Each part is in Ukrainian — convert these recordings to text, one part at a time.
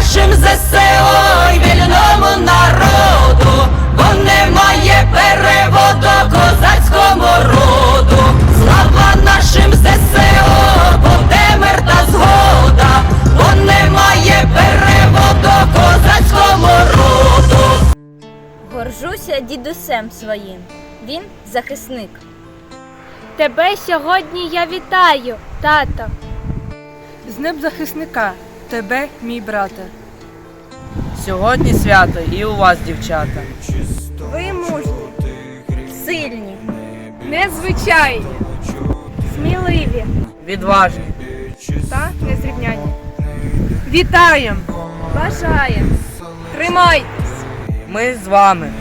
нашим ЗСО й вільному народу, бо немає переводу козацькому роду. Слава нашим ЗСО, буде мир та згода, бо немає переводу козацькому роду. Горжуся дідусем своїм. Він захисник. Тебе сьогодні я вітаю, тато. З Днем захисника, тебе, мій брате. Сьогодні свято і у вас, дівчата. Ви мужні, Сильні. незвичайні, сміливі Відважні. та незрівняні. Вітаємо! Бажаємо! Тримайтесь! Ми з вами.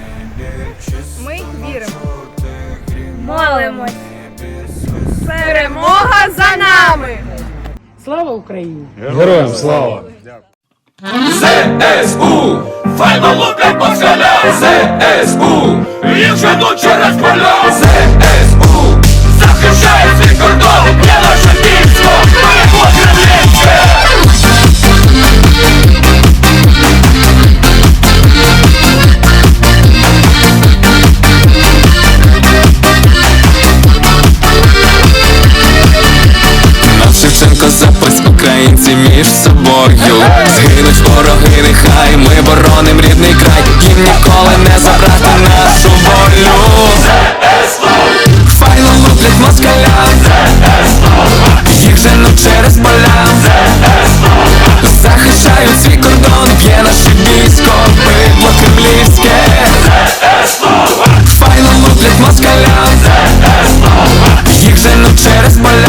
Ми віримо. Молимось. Перемога! Героям слава! ЗСУ, файно луплять москаля ЗСУ, їх женуть через поля! ЗСУ, українці між собою. Згинуть вороги, нехай ми бороним рідний край. Їм ніколи не забрати нашу волю. Файно луплять москаля. Їх женуть через поля. Захищають свій кордон, б'є наше військо, бидло кремлівське Файно луплять москаля. Їх женуть через поля